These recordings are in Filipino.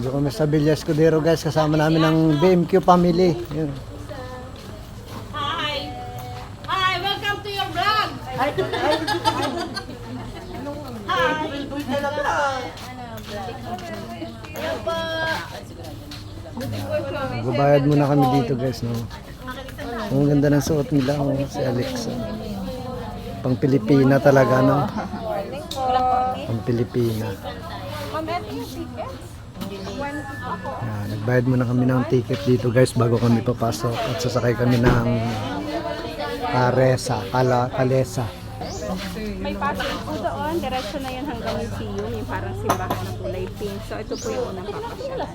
Nandito kami sa Villa Escudero guys, kasama namin ang BMQ family. Yun. Hi! Hi! Welcome to your vlog! Hello po! Magbabayad muna kami dito guys. No? Ang ganda ng suot nila, oh, si Alexa. Pang Pilipina talaga, no? Pang Pilipina. Yan, nagbayad muna kami ng ticket dito guys bago kami papasok at sasakay kami ng Karesa, Kala, Kalesa. May pasok po doon, diretso na yan hanggang museum, yung parang simbahan ng kulay pink. So ito po yung unang papasyalan.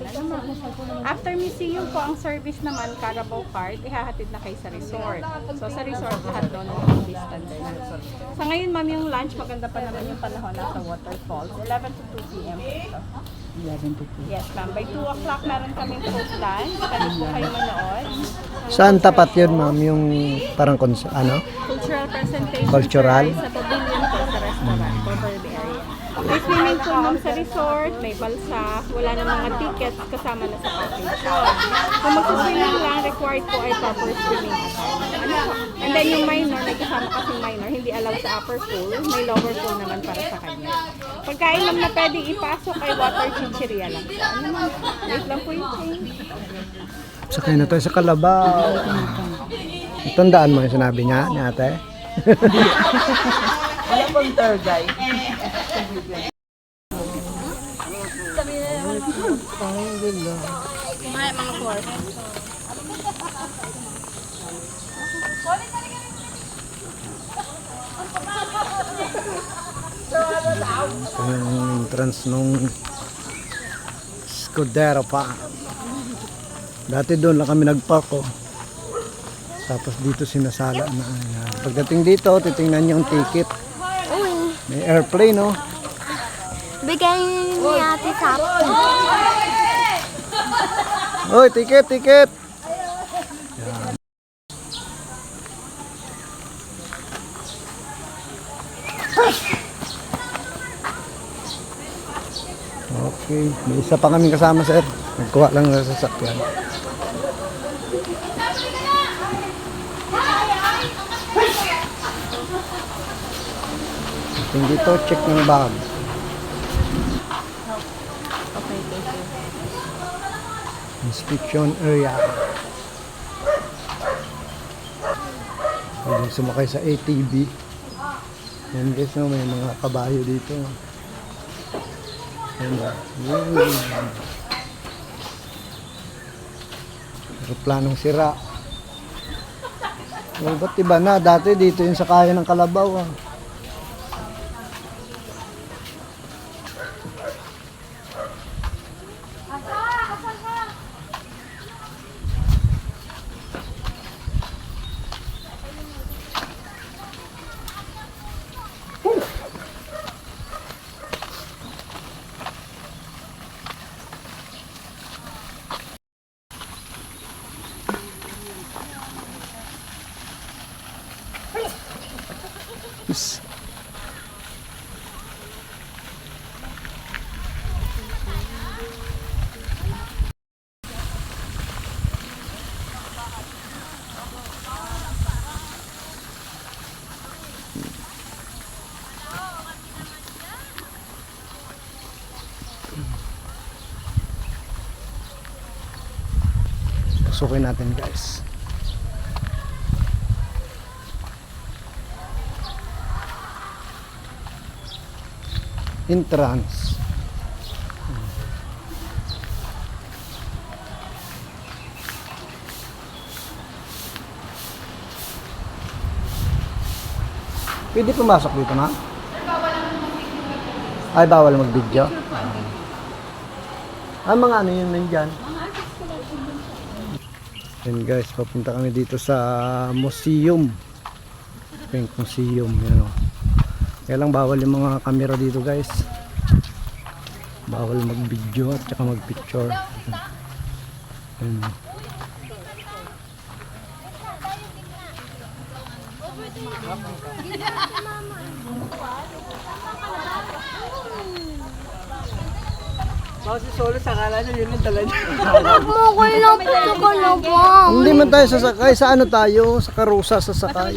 After museum po, ang service naman, Carabao card, ihahatid na kayo sa resort. So sa resort, lahat doon ang distance na. Sa ngayon, ma'am, yung lunch, maganda pa naman yung panahon nasa waterfalls. 11 to 2 p.m. ito. 11 to 2. Yes, ma'am. By 2 o'clock, meron kaming food lunch. Pwede po kayo manood. Saan tapat yun ma'am? Yung parang ano? Cultural presentation. Cultural? Sa pavilion po sa restaurant, Beverly area. May swimming pool ma'am sa resort, may balsa, wala na mga tickets kasama na sa package. Kung magsuswimming lang, required po ay proper swimming attire. Ano po? And then yung minor, may kasama kasing minor, hindi allowed sa upper pool, may lower pool naman para sa kanya. Pagkain lang na pwede ipasok ay water chichiria lang. Ano ma'am? Wait lang po yung change. Sakay na tayo sa Kalabaw. Tandaan mo yung sinabi niya, ni ate? Wala pang tour guide. Mga mga tour. Ito yung entrance nung Scudero pa. Dati doon lang kami nagpark oh. Tapos dito sinasala na. Pagdating dito, titingnan yung ticket. May airplane oh. Bigay ni Ate Sapo. Oy, ticket, ticket! Okay, may isa pa kaming kasama sir. Nagkuha lang ng sasakyan. Ating dito, check ng bag. Inspection area. Pwede sumakay sa ATV. Yan guys, no, may mga kabayo dito. Yan ba? Yun. Aeroplanong sira. Oh, ba't iba na? Dati dito yung sakaya ng kalabaw. Ah. Yes. Pasukin natin guys. Entrance. Pwede pumasok dito na? Ay, bawal mag-video? Ah, mga ano yun nandyan? Yan guys, papunta kami dito sa museum. Pink Museum, yan o. Kaya lang bawal yung mga camera dito guys. Bawal mag-video at saka mag-picture. Yan. Huwag mo ko lang po sa kalabang. Hindi man tayo sasakay. Sa ano tayo? Sa karusa sasakay.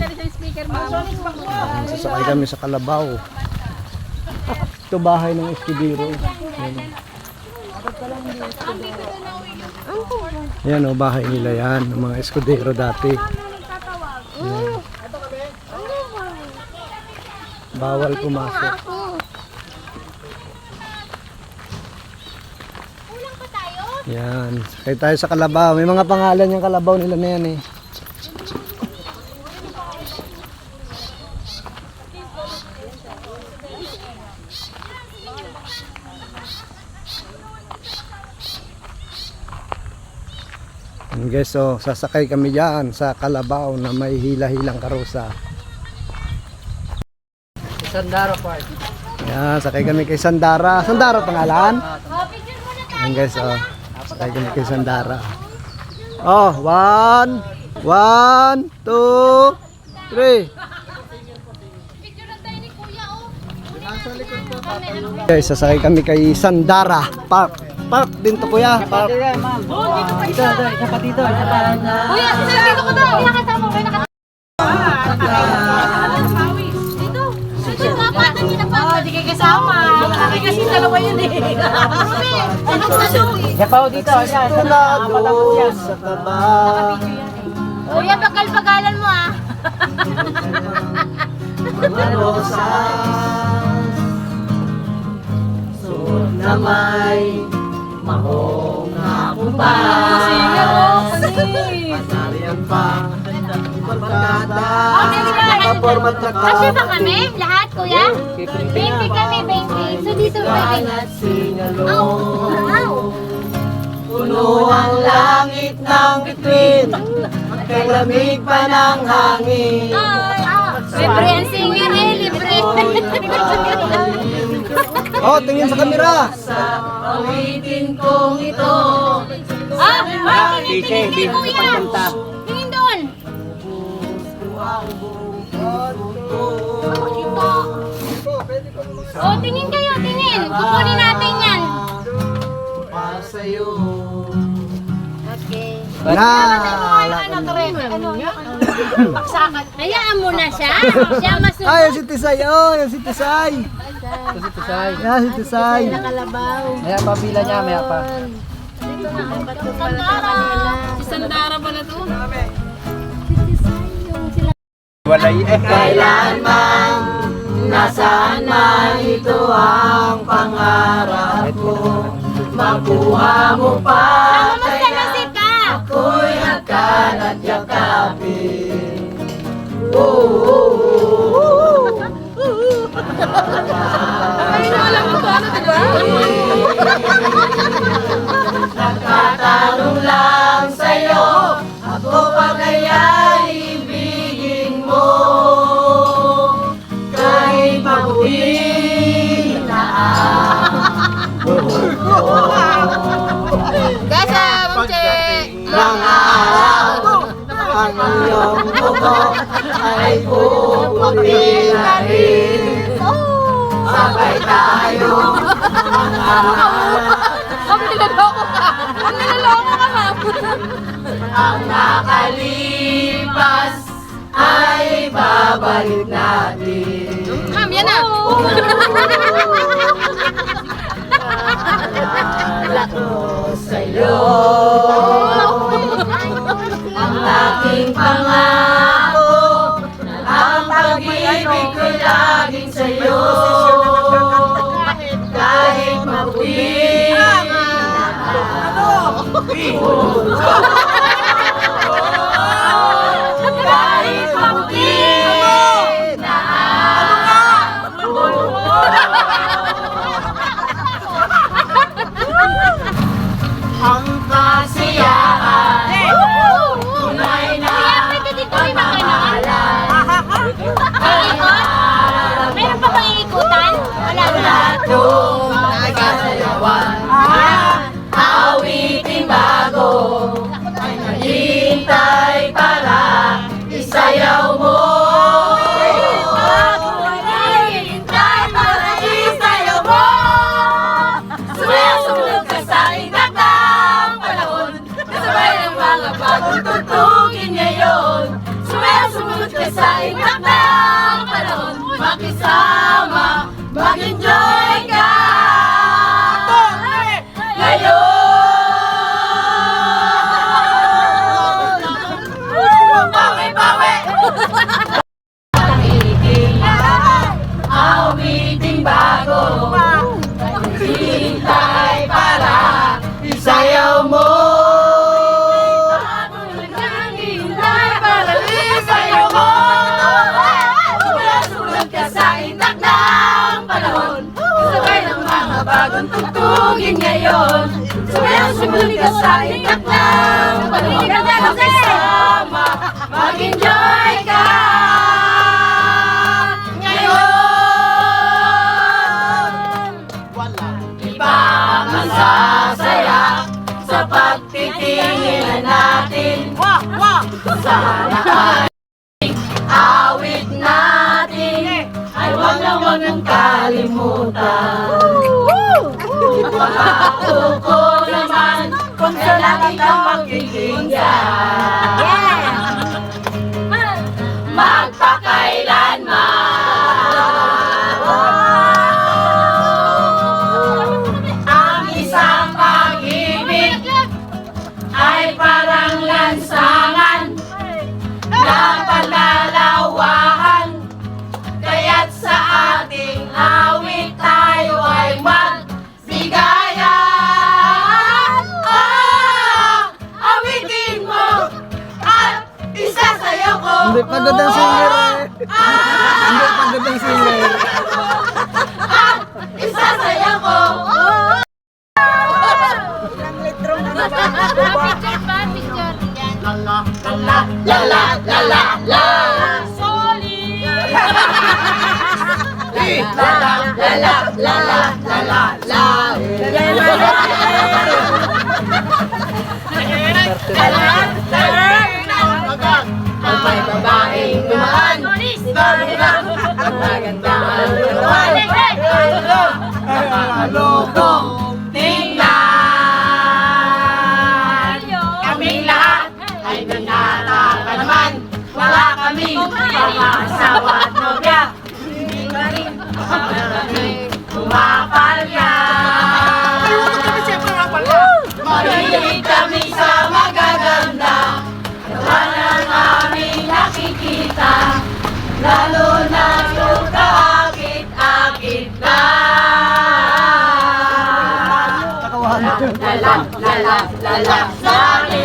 Sasakay kami sa Kalabaw. Ito bahay ng Escudero. Yan. O, bahay nila yan. Ng mga Escudero dati. Yan. Bawal pumasok. Yan. Sakay tayo sa Kalabaw. May mga pangalan yung Kalabaw nila na yan eh. Yan guys, so sasakay kami dyan sa Kalabaw na may hila-hilang karusa. Sandara Park. Yan, sakay kami kay Sandara. Sandara pangalan? Yan guys, oh. Sakay kami kay Sandara. Oh, one, one, two, three. Guys, sasakay kami kay Sandara Park. Park din to kuya. Park. Dito, dito, isa pa dito, isa pa. Kuya, dito ko daw. Nakasama ko, nakasama. Dito. Dito, kapatan niyo na pa. Oh, di kayo kasama. Kasi dalawa yun eh. Anong sasok? Isa pa dito. Apat ang kuya. sa taba. Kuya, bagal-bagalan mo ah. na may mahong na kumpa. Pasarian pa. Barkada. Nakapormat na Kasi ba kami? Lahat, kuya? 20 kami, 20. So dito may 20. Au! Au! Puno ang langit ng bituin. Kay lamig pa ng hangin. Libre ang singer eh, libre. Oh, tingin sa kamera. Awitin kong ito. ah, ah, tingin, DJ, tingin, tingin, kuya. pagkanta. Tingin doon. Oh, tingin kayo, tingin. Kukunin natin yan. Para sa'yo. Okay. Na. Ano, correct? Ano? Baksakan. Hayaan mo na siya. Siya masunod. Ay, yung si Tisay. Oh, yung si Tisay. Ito si Tisay. Yan, si Tisay. Maya pa pila niya, maya pa. Sandara. Si Sandara pala to. Walay eh. Kailanman, nasaan man ito ang pangarap ko. Makuha mo pa, Kamusta na si Ka? ako'y hagkan at yakapin. Nagtatanong lang sa'yo, ako pa kaya ibigin mo? Kahit mabuti na Gasa, Mche. ang araw, ang iyong buko ay puputi na rin. Sabay tayo ang araw. Ang nilaloko ka. Ang nilaloko ka, ma'am. Ang nakalipas ay babalik natin. Ma'am, yan na. Alala ko sa'yo Ang aking pangako Ang pag-ibig ko laging sa'yo Kahit mabuti Ang kasiyahan Tunay na may makano. Iikot? Meron pa bang iikutan? Wala na. Itong tugtugin ngayon. Sabay sumunod ka sa itak ng panahon Makisama, mag-enjoy ka. Ngayon Iba ang sasaya sa pagtitingin natin. Sana ay awit natin. Ay wag na wag mong kalimutan Pangako ko naman kung sa lagi kang makikinggan Magpakailanman pagod ang singer eh. Hindi pagod ang singer. Isasayaw ko Picture ba? Picture. Yan. La la la la la la Sorry La la la la la la la la Nakalokong tingnan. Kaming lahat ay nanataka naman. Wala kaming mga asawa at nobya. Hindi ka rin makarating kumapalya. Mahilig kami sa magaganda. Naman ang aming nakikita. Lalo na lala, lala, sorry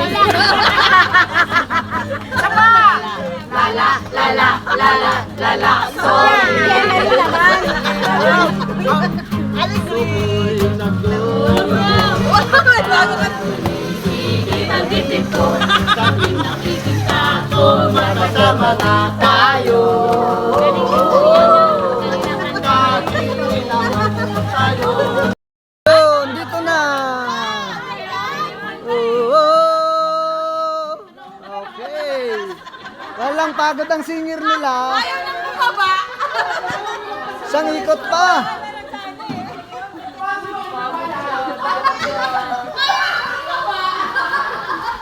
Lala, lala, lala, lala, sorry Sige ang titik ko nakikita ko na pagod ang singer nila. Isang ikot pa.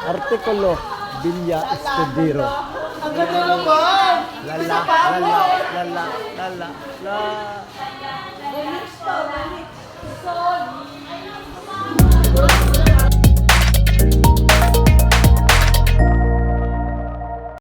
Artikulo, Bilya Escudero. Lala, lala, lala, lala, la.